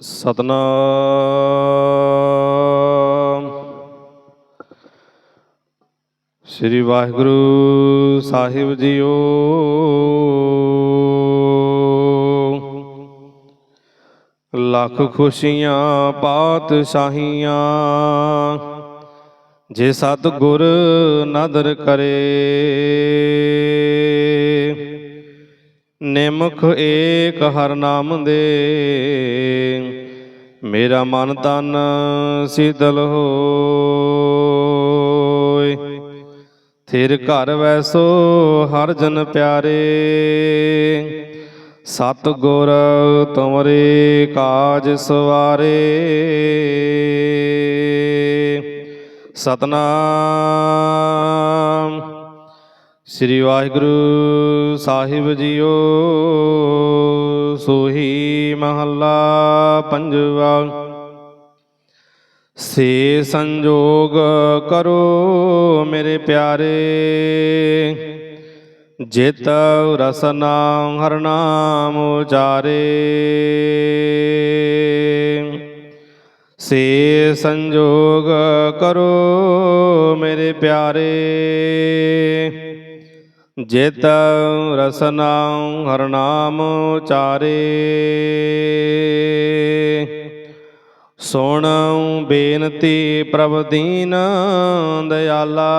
Satnam. Sri Waheguru Sahib JIO. Lakh ਖੁਸ਼ੀਆਂ ਪਾਤਸ਼ਾਹੀਆਂ ਜੇ ਸਤ ਗੁਰ ਨਦਰ ਕਰੇ। ਨਿਮਖ ਏਕ ਹਰ ਨਾਮ ਦੇ। ਮੇਰਾ ਮਨ ਤਨ ਸੀਤਲ ਹੋਏ। ਥਿਰ ਘਰ ਵੈਸੋ ਹਰ ਜਨ ਪਿਆਰੇ। ਸਤ ਗੁਰ ਤੁਮਰੇ ਕਾਜ ਸਵਾਰੇ। ਸਤਨਾਮ ਸ੍ਰੀ ਵਾਹਿਗੁਰੂ ਸਾਹਿਬ ਜੀਓ, ਸੋਹੀ ਮਹੱਲਾ ਪੰਜਵਾ। ਸੇ ਸੰਜੋਗ ਕਰੋ ਮੇਰੇ ਪਿਆਰੇ, ਜਿਤ ਰਸਨਾ ਹਰ ਨਾਮ ਉਚਾਰੇ। ਸੇ ਸੰਜੋਗ ਕਰੋ ਮੇਰੇ ਪਿਆਰੇ ਜਿਤ ਰਸਨਾ ਹਰ ਨਾਮ ਉਚਾਰੇ। ਸੁਣ ਬੇਨਤੀ ਪ੍ਰਭ ਦੀਨ ਦਇਆਲਾ।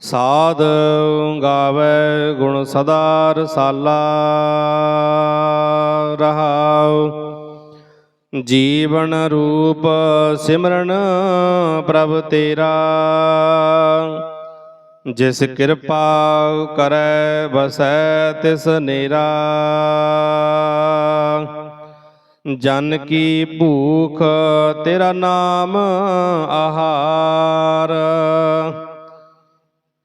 ਸਾਧ ਗਾਵੇ ਗੁਣ ਸਦਾ ਰਸਾਲਾ ਰਹਾਉ। ਜੀਵਨ ਰੂਪ ਸਿਮਰਨ ਪ੍ਰਭ ਤੇਰਾ। ਜਿਸ ਕਿਰਪਾ ਕਰੈ ਬਸੈ ਤਿਸ ਨੇਰਾ। ਜਨ ਕੀ ਭੂਖ ਤੇਰਾ ਨਾਮ ਆਹਾਰ।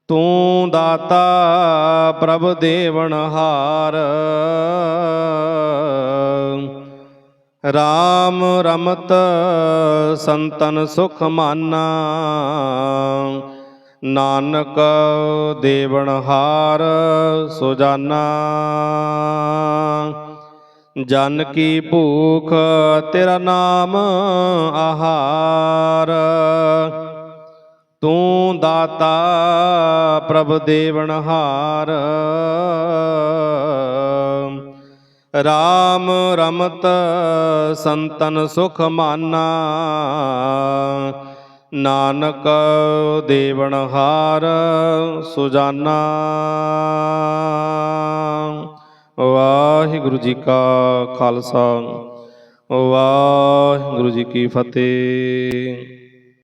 ਤੂੰ ਦਾਤਾ ਪ੍ਰਭ ਦੇਵਨ ਹਾਰ। ਰਾਮ ਰਮਤ ਸੰਤਨ ਸੁਖ ਮਾਨਾ। ਨਾਨਕ ਦੇਵਨ ਹਾਰ ਸੁਜਾਨਾ। ਜਨ ਕੀ ਭੂਖ ਤੇਰਾ ਨਾਮ ਆਹਾਰ। ਤੂੰ ਦਾਤਾ ਪ੍ਰਭ ਦੇਵਨ ਹਾਰ। ਰਾਮ ਰਮਤ ਸੰਤਨ ਸੁਖ ਮਾਨਾ। ਨਾਨਕ ਦੇਵਨ ਹਾਰ ਸੁਜਾਨਾ। ਵਾਹਿਗੁਰੂ ਜੀ ਕਾ ਖਾਲਸਾ। ਵਾਹਿਗੁਰੂ ਜੀ ਕੀ ਫਤਿਹ।